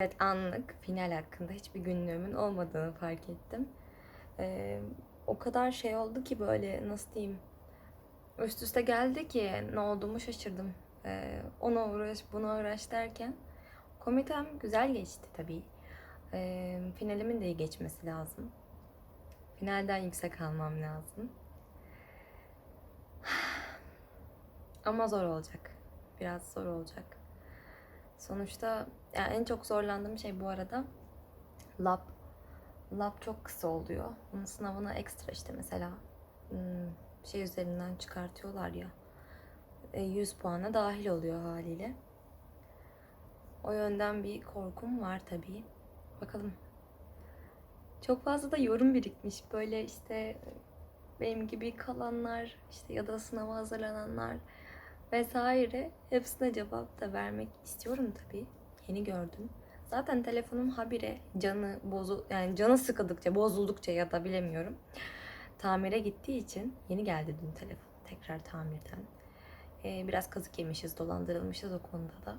Evet anlık final hakkında hiçbir günlüğümün olmadığını fark ettim. Ee, o kadar şey oldu ki böyle nasıl diyeyim üst üste geldi ki ne olduğumu şaşırdım. Ee, ona uğraş buna uğraş derken komitem güzel geçti tabii. Ee, finalimin de iyi geçmesi lazım. Finalden yüksek almam lazım. Ama zor olacak. Biraz zor olacak. Sonuçta yani en çok zorlandığım şey bu arada lab. Lab çok kısa oluyor. Bunun sınavına ekstra işte mesela hmm, şey üzerinden çıkartıyorlar ya. e, 100 puana dahil oluyor haliyle. O yönden bir korkum var tabii. Bakalım. Çok fazla da yorum birikmiş. Böyle işte benim gibi kalanlar işte ya da sınava hazırlananlar vesaire hepsine cevap da vermek istiyorum tabii. Yeni gördüm. Zaten telefonum habire canı bozu yani canı sıkıldıkça bozuldukça ya da bilemiyorum. Tamire gittiği için yeni geldi dün telefon tekrar tamirden. Ee, biraz kazık yemişiz, dolandırılmışız o konuda da.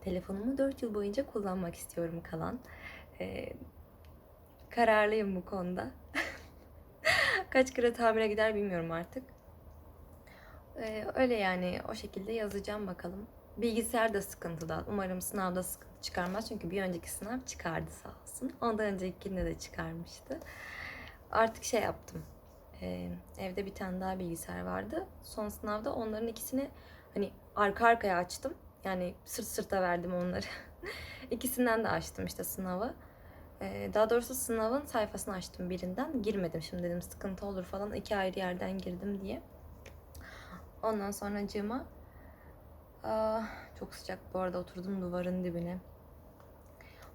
Telefonumu 4 yıl boyunca kullanmak istiyorum kalan. Ee, kararlıyım bu konuda. Kaç kere tamire gider bilmiyorum artık. Ee, öyle yani o şekilde yazacağım bakalım. Bilgisayar da sıkıntıda. Umarım sınavda sıkıntı çıkarmaz. Çünkü bir önceki sınav çıkardı sağ olsun. Ondan öncekinde de çıkarmıştı. Artık şey yaptım. Ee, evde bir tane daha bilgisayar vardı. Son sınavda onların ikisini hani arka arkaya açtım. Yani sırt sırta verdim onları. İkisinden de açtım işte sınavı. Ee, daha doğrusu sınavın sayfasını açtım birinden. Girmedim şimdi dedim sıkıntı olur falan. iki ayrı yerden girdim diye. Ondan sonra cıma Aa, çok sıcak bu arada oturdum duvarın dibine.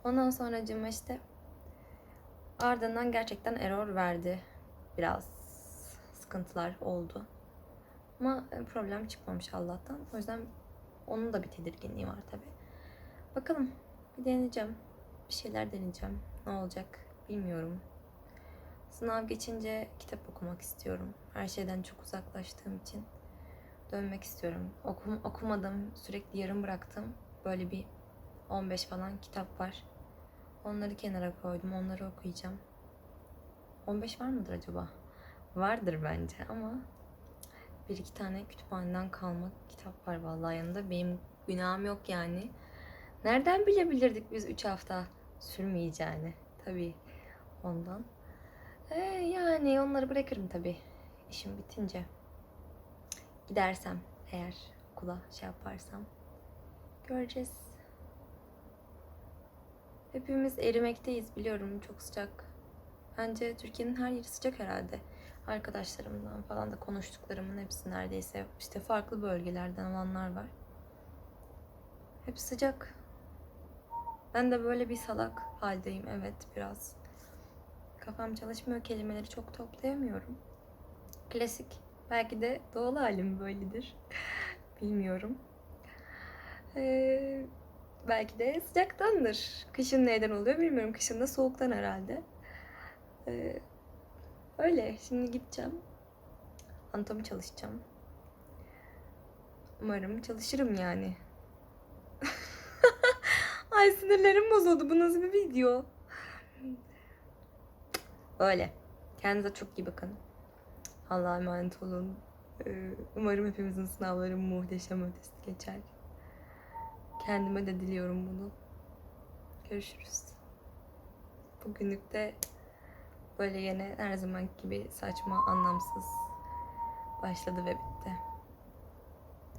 Ondan sonra cıma işte ardından gerçekten error verdi. Biraz sıkıntılar oldu. Ama problem çıkmamış Allah'tan. O yüzden onun da bir tedirginliği var tabi. Bakalım bir deneyeceğim. Bir şeyler deneyeceğim. Ne olacak bilmiyorum. Sınav geçince kitap okumak istiyorum. Her şeyden çok uzaklaştığım için dönmek istiyorum. Okum, okumadım, sürekli yarım bıraktım. Böyle bir 15 falan kitap var. Onları kenara koydum, onları okuyacağım. 15 var mıdır acaba? Vardır bence ama bir iki tane kütüphaneden kalma kitap var vallahi yanında. Benim günahım yok yani. Nereden bilebilirdik biz 3 hafta sürmeyeceğini? Tabii ondan. Ee, yani onları bırakırım tabii işim bitince gidersem eğer okula şey yaparsam göreceğiz. Hepimiz erimekteyiz biliyorum çok sıcak. Bence Türkiye'nin her yeri sıcak herhalde. Arkadaşlarımdan falan da konuştuklarımın hepsi neredeyse işte farklı bölgelerden olanlar var. Hep sıcak. Ben de böyle bir salak haldeyim evet biraz. Kafam çalışmıyor kelimeleri çok toplayamıyorum. Klasik. Belki de doğal halim böyledir. Bilmiyorum. Ee, belki de sıcaktandır. Kışın neden oluyor bilmiyorum. Kışın da soğuktan herhalde. Ee, öyle. Şimdi gideceğim. Anatomi çalışacağım. Umarım çalışırım yani. Ay sinirlerim bozuldu. Bu nasıl bir video? Öyle. Kendinize çok iyi bakın. Allah'a emanet olun. Ee, Umarım hepimizin sınavları muhteşem ötesi geçer. Kendime de diliyorum bunu. Görüşürüz. Bugünlük de böyle yine her zaman gibi saçma, anlamsız başladı ve bitti.